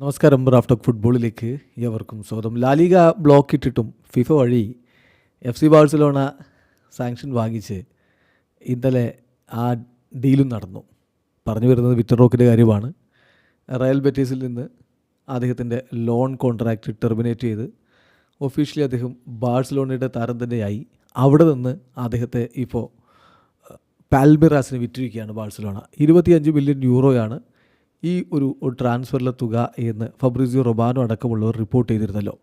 നമസ്കാരം റാഫ്റ്റോക്ക് ഫുട്ബോളിലേക്ക് ഏവർക്കും സ്വാഗതം. ലാലിക ബ്ലോക്ക് ഇട്ടിട്ടും ഫിഫ വഴി എഫ് സി ബാഴ്സലോണ സാങ്ഷൻ വാങ്ങിച്ച് ഇന്നലെ ആ ഡീലും നടന്നു. പറഞ്ഞു വരുന്നത് വിക്ടർ റോക്കിന്റെ കാര്യമാണ്. റയൽ ബെറ്റീസിൽ നിന്ന് അദ്ദേഹത്തിന്റെ ലോൺ കോൺട്രാക്റ്റ് ടെർമിനേറ്റ് ചെയ്ത് ഒഫീഷ്യലി അദ്ദേഹം ബാഴ്സലോണയുടെ താരം തന്നെയായി. അവിടെ നിന്ന് അദ്ദേഹത്തെ ഇപ്പോൾ പാൽമിറാസിന് വിറ്റിരിക്കുകയാണ് ബാഴ്സലോണ. ഇരുപത്തിയഞ്ച് മില്യൺ യൂറോയാണ് ഈ ഒരു ട്രാൻസ്ഫറിലെ തുക എന്ന് ഫബ്രിസിയോ റൊബാനോ അടക്കമുള്ളവർ റിപ്പോർട്ട് ചെയ്തിരുന്നല്ലോ.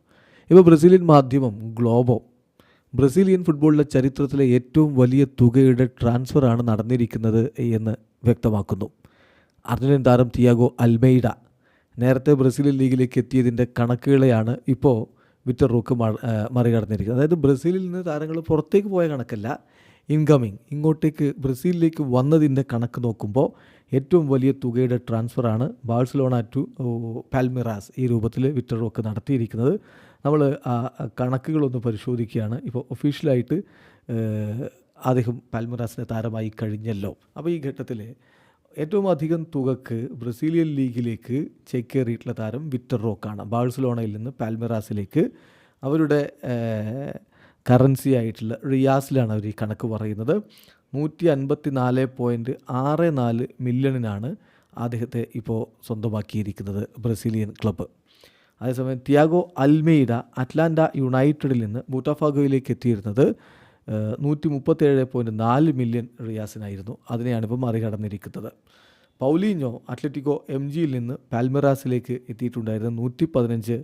ഇപ്പോൾ ബ്രസീലിയൻ മാധ്യമം ഗ്ലോബോ ബ്രസീലിയൻ ഫുട്ബോളിലെ ചരിത്രത്തിലെ ഏറ്റവും വലിയ തുകയുടെ ട്രാൻസ്ഫറാണ് നടന്നിരിക്കുന്നത് എന്ന് വ്യക്തമാക്കുന്നു. അർജന്റീൻ താരം തിയാഗോ അൽമൈഡ നേരത്തെ ബ്രസീലിയൻ ലീഗിലേക്ക് എത്തിയതിന്റെ കണക്കുകളെയാണ് ഇപ്പോൾ വിറ്റർ റൂക്ക് മറികടന്നിരിക്കുന്നത്. അതായത് ബ്രസീലിൽ നിന്ന് താരങ്ങൾ പുറത്തേക്ക് പോയ കണക്കല്ല ഇൻകമിങ്. ഇങ്ങോട്ടേക്ക് ബ്രസീലിലേക്ക് വന്നതിന്റെ കണക്ക് നോക്കുമ്പോൾ ഏറ്റവും വലിയ തുകയുടെ ട്രാൻസ്ഫറാണ് ബാഴ്സലോണ ടു പാൽമിറാസ് ഈ രൂപത്തിൽ വിറ്ററൊക്കെ റോക്ക് നടത്തിയിരിക്കുന്നത്. നമ്മൾ ആ കണക്കുകളൊന്ന് പരിശോധിക്കുകയാണ്. ഇപ്പോൾ ഒഫീഷ്യലായിട്ട് അദ്ദേഹം പാൽമിറാസിന്റെ താരമായി കഴിഞ്ഞല്ലോ. അപ്പോൾ ഈ ഘട്ടത്തിൽ ഏറ്റവും അധികം തുകക്ക് ബ്രസീലിയൻ ലീഗിലേക്ക് ചേക്കേറിയിട്ടുള്ള താരം വിറ്റർ റോക്കാണ് ബാഴ്സലോണയിൽ നിന്ന് പാൽമിറാസിലേക്ക്. അവരുടെ കറൻസി ആയിട്ടുള്ള റിയാസിലാണ് അവർ ഈ കണക്ക് പറയുന്നത്. നൂറ്റി അൻപത്തി നാല് പോയിന്റ് ആറ് നാല് മില്യണിനാണ് അദ്ദേഹത്തെ ഇപ്പോൾ സ്വന്തമാക്കിയിരിക്കുന്നത് ബ്രസീലിയൻ ക്ലബ്ബ് അതേസമയം തിയാഗോ അൽമെയ്ഡ അറ്റ്ലാന്റ യുണൈറ്റഡിൽ നിന്ന് ബൂട്ടാഫാഗോയിലേക്ക് എത്തിയിരുന്നത് നൂറ്റി മുപ്പത്തേഴ് പോയിന്റ് നാല് മില്യൺ റിയാസിനായിരുന്നു. അതിനെയാണ് ഇപ്പോൾ മറികടന്നിരിക്കുന്നത്. പൗലീഞ്ഞോ അത്ലറ്റിക്കോ എം ജിയിൽ നിന്ന് പാൽമിറാസിലേക്ക് എത്തിയിട്ടുണ്ടായിരുന്നത് നൂറ്റി പതിനഞ്ച്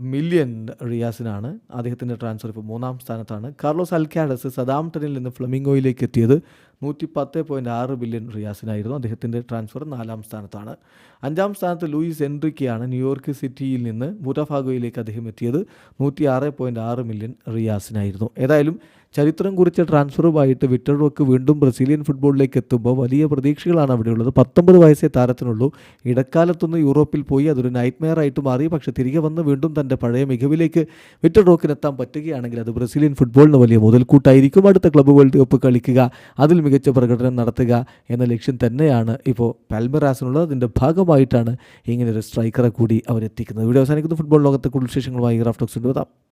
മില്യൺ റിയാസിനാണ് അദ്ദേഹത്തിന്റെ ട്രാൻസ്ഫർ ഇപ്പോൾ മൂന്നാം സ്ഥാനത്താണ്. കാർലോസ് അൽക്കാഡസ് സദാംടണിൽ നിന്ന് ഫ്ലമിംഗോയിലേക്ക് എത്തിയത് നൂറ്റി പത്ത് പോയിന്റ് ആറ് ബില്യൺ റിയാസിനായിരുന്നു അദ്ദേഹത്തിന്റെ ട്രാൻസ്ഫർ നാലാം സ്ഥാനത്താണ്. അഞ്ചാം സ്ഥാനത്ത് ലൂയിസ് എൻട്രിക്കയാണ് ന്യൂയോർക്ക് സിറ്റിയിൽ നിന്ന് ബൂട്ടാഫാഗോയിലേക്ക് അദ്ദേഹം എത്തിയത്. നൂറ്റി ആറ് പോയിന്റ് ആറ് മില്യൺ റിയാസിനായിരുന്നു. ഏതായാലും ചരിത്രം കുറിച്ച ട്രാൻസ്ഫറുമായിട്ട് വിക്ടർ വീണ്ടും ബ്രസീലിയൻ ഫുട്ബോളിലേക്ക് എത്തുമ്പോൾ വലിയ പ്രതീക്ഷകളാണ് അവിടെയുള്ളത് പത്തൊമ്പത് വയസ്സേ താരത്തിനുള്ളൂ. ഇടക്കാലത്തൊന്ന് യൂറോപ്പിൽ പോയി അതൊരു നൈറ്റ് മെയർ ആയിട്ട് മാറി. പക്ഷേ തിരികെ വന്ന് വീണ്ടും തന്റെ പഴയ മികവിലേക്ക് വിക്ടർ പറ്റുകയാണെങ്കിൽ അത് ബ്രസീലിയൻ ഫുട്ബോളിന് വലിയ മുതൽക്കൂട്ടായിരിക്കും. അടുത്ത ക്ലബ് വേൾഡ് കപ്പ് കളിക്കുക. അതിൽ മികച്ച പ്രകടനം നടത്തുക എന്ന ലക്ഷ്യം തന്നെയാണ് ഇപ്പോൾ പാൽമറാസിനുള്ളത്. അതിന്റെ ഭാഗമായിട്ടാണ് ഇങ്ങനെ ഒരു സ്ട്രൈക്കറെ കൂടി അവരെത്തിക്കുന്നത്. വീഡിയോ അവസാനിക്കുന്ന. ഫുട്ബോൾ ലോകത്തെ കൂടുതൽ വിശേഷങ്ങളുമായി ഗ്രാഫ്റ്റോക്സ് വതാം